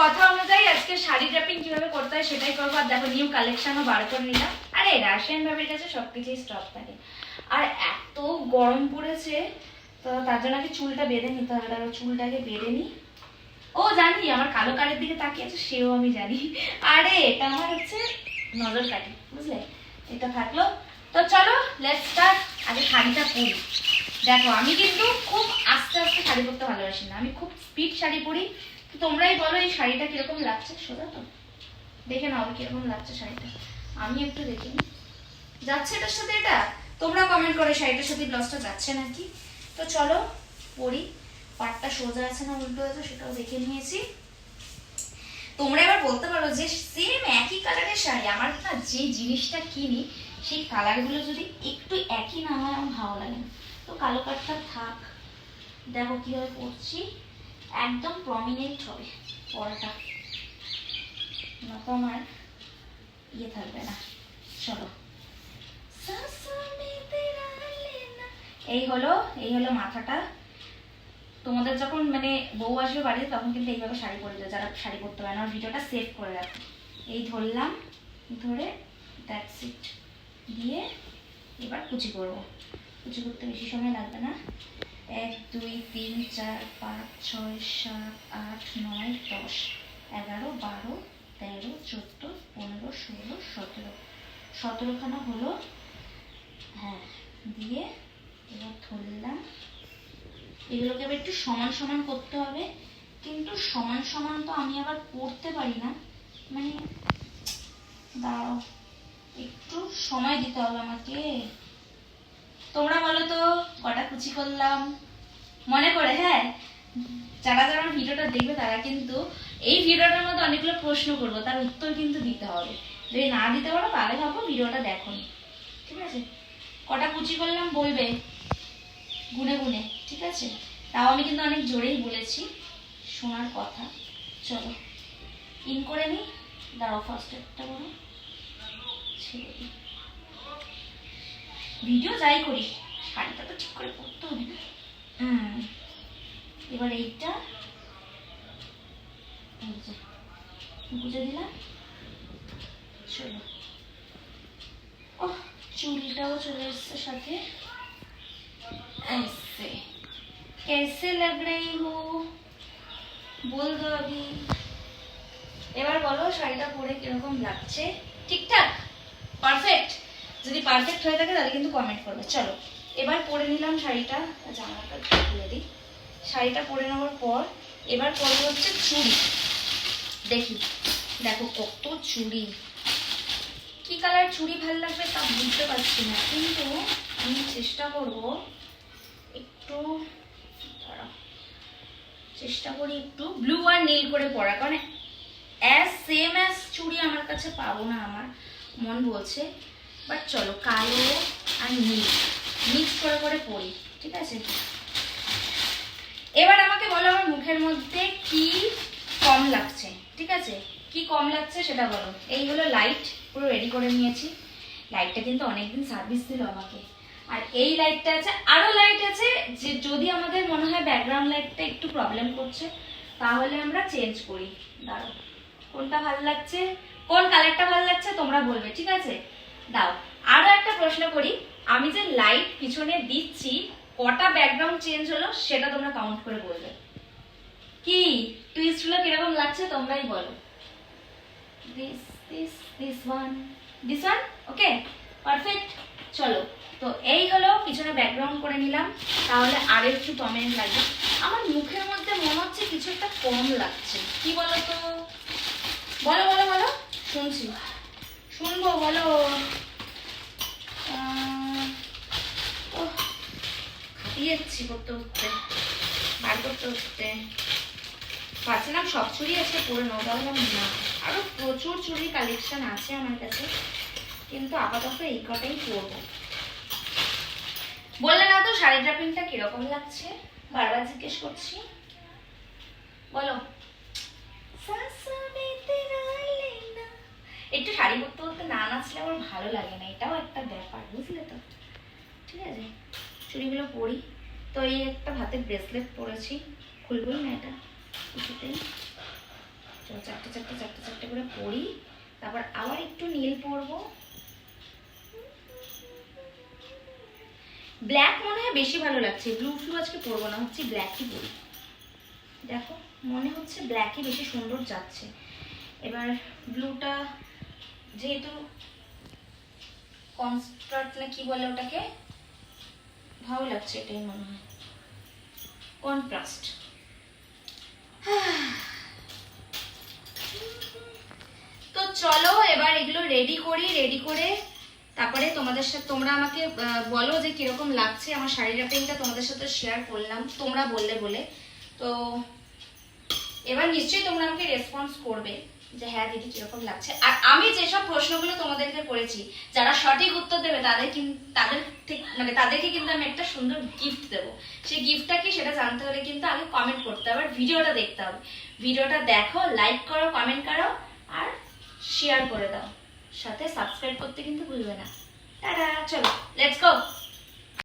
কথা অনুযায়ী আজকে শাড়ি ড্রাপিং কীভাবে করতে হয় সেটাই করব। আর দেখো নিউ কালেকশনও বার করে নিলাম। আরে রাশিয়ান ভাবির কাছে সবকিছুই স্টক থাকে। আর এত গরম পড়েছে, তো তার জন্য আগে চুলটা বেঁধে নিতে হবে। তারপর চুলটাকে বেঁধে নিই। ও, জানি, আমার কালো কালের দিকে তাকিয়ে আছে, সেও আমি জানি। আরে, এটা আমার হচ্ছে নজর কাটি বুঝলে? এটা থাকল। তো চলো লেটস স্টার্ট আগে শাড়িটা পরি। দেখো, আমি কিন্তু খুব আস্তে আস্তে শাড়ি পরতে ভালোবাসি না। আমি খুব স্পিড শাড়ি পরি। তোমরাই বলো এই শাড়িটা কীরকম লাগছে সোজা তো। দেখে নাও কীরকম লাগছে শাড়িটা। আমি একটু দেখি যাচ্ছে এটার সাথে এটা? তোমরা কমেন্ট করে শাড়িটার সাথে ব্লাউজটা যাচ্ছে নাকি? তো চলো পরি। পাটটা সোজা আছে না উল্টো আছে সেটাও দেখে নিয়েছি। তোমরা এবার বলতে পারো যে সেম একই কালারের শাড়ি, আমার না যে জিনিসটা কিনি, সেই কালারগুলো যদি একটু একই না হয়, আমার ভালো লাগে না। তো কালো কাঠটা থাক। দেখো কীভাবে পরছি। একদম প্রমিনেন্ট হবে পরাটা। না তো আমার ইয়ে থাকবে না। চলো। এই হলো এই হলো মাথাটা। তোমাদের যখন মানে বউ আসবে বাড়িতে, তখন কিন্তু এইভাবে শাড়ি পরে যায় যারা শাড়ি পরতে পারে না ভিডিওটা সেভ করে রাখো। এই ধরলাম, ধরে দ্যাটস ইট দিয়ে এবার কুচি করব। কুচি করতে বেশি সময় লাগবে না। এক, দুই, তিন, চার, পাঁচ, ছয়, সাত, আট, নয়, দশ, এগারো, বারো, তেরো, চোদ্দ, পনেরো, ষোলো, সতেরো। সতেরোখানা হলো হ্যাঁ দিয়ে এবার ধরলাম। এগুলোকে আবার একটু সমান সমান করতে হবে, কিন্তু সমান সমান তো আমি আবার করতে পারি না। মানে দাঁড়াও একটু সময় দিতে হবে আমাকে। তোমরা বলো তো কুচি করলাম। মনে করে হ্যাঁ? যারা যারা ভিডিওটা দেখবে তারা কিন্তু এই ভিডিওটার মধ্যে অনেকগুলো প্রশ্ন করব, তার উত্তর কিন্তু দিতে হবে। যদি না দিতে পারো তাহলে ভাবো ভিডিওটা দেখো ঠিক আছে? কটা কুচি করলাম বলবে? গুনে গুনে, ঠিক আছে? তাও আমি কিন্তু অনেক জোরেই বলেছি, শোনার কথা। চলো ইন করে নিই দাঁড়াও ফার্স্ট একটা বলো ভিডিও যাই করি। শাড়িটা তো ঠিক করে পরতে হবে না হুম এবার এইটা এই যে বুঝে দিলাম চলো ও চুলটাও চলে এসছে সাথে ऐसे कैसे लग रही हो বল দো अभी এবার বলো শাড়িটা পরে কিরকম লাগছে ঠিকঠাক পারফেক্ট যদি পারফেক্ট হয়ে থাকে তাহলে কিন্তু কমেন্ট করবে চলো এবার পরে নিলাম শাড়িটা জামাটা একটু খুলে দিই। শাড়িটা পরে নেওয়ার পর, এবার পরবো হচ্ছে চুড়ি। দেখি, দেখো কত চুড়ি। কি কালার চুড়ি ভালো লাগবে তা বুঝতে পারছি না, কিন্তু আমি চেষ্টা করব একটু। চেষ্টা করি একটু ব্লু আর নীল করে পরা, কারণ অ্যাজ সেম অ্যাজ চুড়ি আমার কাছে পাবো না আমার, মন বলছে। বাট চলো, কালো আর নীল। মিক্স করে করে পরি ঠিক আছে? এবার আমাকে বলো আমার মুখের মধ্যে কি কম লাগছে, ঠিক আছে? কি কম লাগছে সেটা বলো। এই হলো লাইট পুরো রেডি করে নিয়েছি। লাইটটা কিন্তু অনেকদিন সার্ভিস দিল আমাকে। আর এই লাইটটা আছে, আরও লাইট আছে যে যদি আমাদের মনে হয় ব্যাকগ্রাউন্ড লাইটটা একটু প্রবলেম করছে, তাহলে আমরা চেঞ্জ করি। দাঁড়াও, কোনটা ভালো লাগছে? কোন কালারটা ভালো লাগছে তোমরা বলবে, ঠিক আছে? দাও, আরও একটা প্রশ্ন করি। আমি যে লাইট পিছনে দিচ্ছি, কটা ব্যাকগ্রাউন্ড চেঞ্জ হলো সেটা তোমরা কাউন্ট করে বলবে। কি? টুইস্টগুলো কীরকম লাগছে তোমরাই বলো। This this this one okay perfect চলো, তো এই হলো পিছনে ব্যাকগ্রাউন্ড করে নিলাম। তাহলে আর একটু প্রমিনেন্ট লাগবে। আমার মুখের মধ্যে মনে হচ্ছে কিছু একটা কম লাগছে। কি বলো তো? বলো বলো বলো। শুনছি। শুনব, বলো। হাঁপিয়ে করতে করতে বার করতে করতে ভাবছিলাম সব চুড়ি আজকে পরে নেব ভাবলাম না। আরও প্রচুর চুড়ির কালেকশন আছে আমার কাছে, কিন্তু আপাতত এই কটাই পরবো বললে না তো শাড়ি ড্রাপিংটা কীরকম লাগছে? বারবার জিজ্ঞেস করছি। বলো। একটু শাড়ি পরতে পরতে না নাচলে আমার ভালো লাগে না, এটাও একটা ব্যাপার, বুঝলে তো? ঠিক আছে? চুড়িগুলো পরি। তো এই একটা হাতে ব্রেসলেট পরেছি। খুলবই না এটা? কিছুতেই। তো চারটে চারটে চারটে চারটে করে পরি। তারপর আবার একটু নীল পরবো। ব্ল্যাক মনে হয় বেশি ভালো লাগছে। ব্লু ফ্লু আজকে পরবো না হচ্ছে ব্ল্যাকই পরি। দেখো, মনে হচ্ছে ব্ল্যাকই বেশি সুন্দর যাচ্ছে। এবার ব্লুটা যেহেতু কনস্ট্রাক্ট না কি বলে ওটাকে? ভালো লাগছে এটাই মনে হয়। কন্ট্রাস্ট তো চলো, এবার এগুলো রেডি করি রেডি করে তারপরে তোমাদের সাথে, তোমরা আমাকে বলো যে কীরকম লাগছে আমার শাড়ি র্যাপিংটা তোমাদের সাথে শেয়ার করলাম, তোমরা বললে বলে। তো এবার নিশ্চয়ই তোমরা আমাকে রেসপন্স করবে। যে হ্যাঁ দিদি, কীরকম লাগছে? আর আমি যেসব প্রশ্নগুলো তোমাদেরকে করেছি, যারা সঠিক উত্তর দেবে, তাদের তাদের মানে তাদেরকে কিন্তু আমি একটা সুন্দর গিফট দেবো। সেই গিফটটা কি সেটা জানতে হলে কিন্তু আগে কমেন্ট করতে হবে, আর ভিডিওটা দেখতে হবে। ভিডিওটা দেখো লাইক করো কমেন্ট করো, আর শেয়ার করে দাও। সাথে সাবস্ক্রাইব করতে কিন্তু ভুলবে না। টাটা, চলো লেটস গো